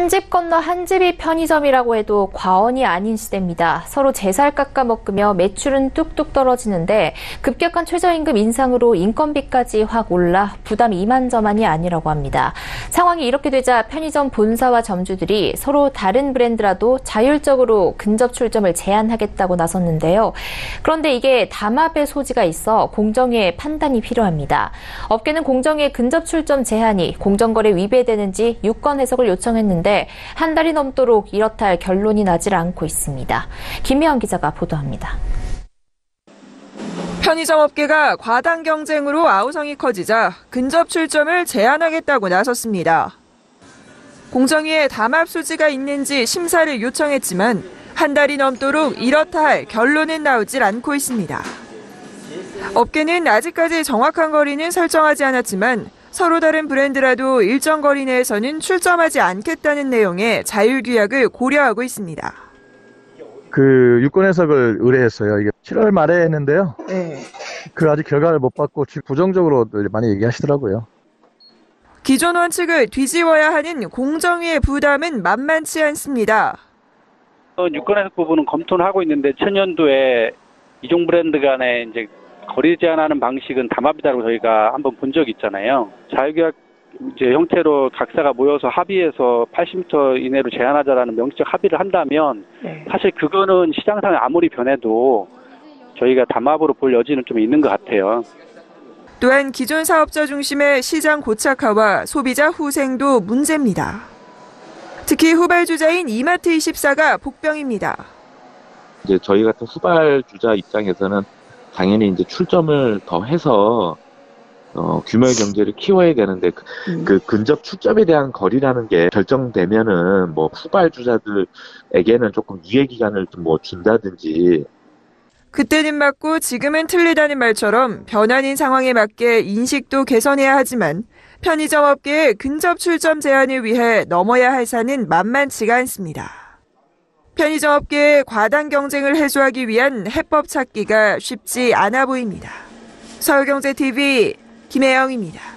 한 집 건너 한 집이 편의점이라고 해도 과언이 아닌 시대입니다. 서로 제살 깎아 먹으며 매출은 뚝뚝 떨어지는데 급격한 최저임금 인상으로 인건비까지 확 올라 부담이 이만저만이 아니라고 합니다. 상황이 이렇게 되자 편의점 본사와 점주들이 서로 다른 브랜드라도 자율적으로 근접 출점을 제한하겠다고 나섰는데요. 그런데 이게 담합의 소지가 있어 공정위의 판단이 필요합니다. 업계는 공정위의 근접 출점 제한이 공정거래 위배되는지 유권 해석을 요청했는데 한 달이 넘도록 이렇다 할 결론이 나질 않고 있습니다. 김미영 기자가 보도합니다. 편의점 업계가 과당 경쟁으로 아우성이 커지자 근접 출점을 제한하겠다고 나섰습니다. 공정위에 담합 소지가 있는지 심사를 요청했지만 한 달이 넘도록 이렇다 할 결론은 나오질 않고 있습니다. 업계는 아직까지 정확한 거리는 설정하지 않았지만 서로 다른 브랜드라도 일정 거리 내에서는 출점하지 않겠다는 내용의 자율규약을 고려하고 있습니다. 그 유권 해석을 의뢰했어요. 이게 7월 말에 했는데요. 네. 그 아직 결과를 못 받고 부정적으로 많이 얘기하시더라고요. 기존 원칙을 뒤집어야 하는 공정위의 부담은 만만치 않습니다. 유권 해석 부분은 검토는 하고 있는데 천년도에 이종 브랜드 간에 이제 거리 제한하는 방식은 담합이다라고 저희가 한번 본 적이 있잖아요. 자유계약 이제 형태로 각사가 모여서 합의해서 80m 이내로 제한하자라는 명시적 합의를 한다면 사실 그거는 시장상에 아무리 변해도 저희가 담합으로 볼 여지는 좀 있는 것 같아요. 또한 기존 사업자 중심의 시장 고착화와 소비자 후생도 문제입니다. 특히 후발주자인 이마트24가 복병입니다. 이제 저희 같은 후발주자 입장에서는 당연히 이제 출점을 더 해서 어, 규모의 경제를 키워야 되는데 그, 그 근접 출점에 대한 거리라는 게 결정되면은 뭐 후발주자들에게는 조금 유예 기간을 좀 뭐 준다든지 그때는 맞고 지금은 틀리다는 말처럼 변화인 상황에 맞게 인식도 개선해야 하지만 편의점 업계의 근접 출점 제한을 위해 넘어야 할 산은 만만치가 않습니다. 편의점 업계의 과당 경쟁을 해소하기 위한 해법 찾기가 쉽지 않아 보입니다. 서울경제TV 김혜영입니다.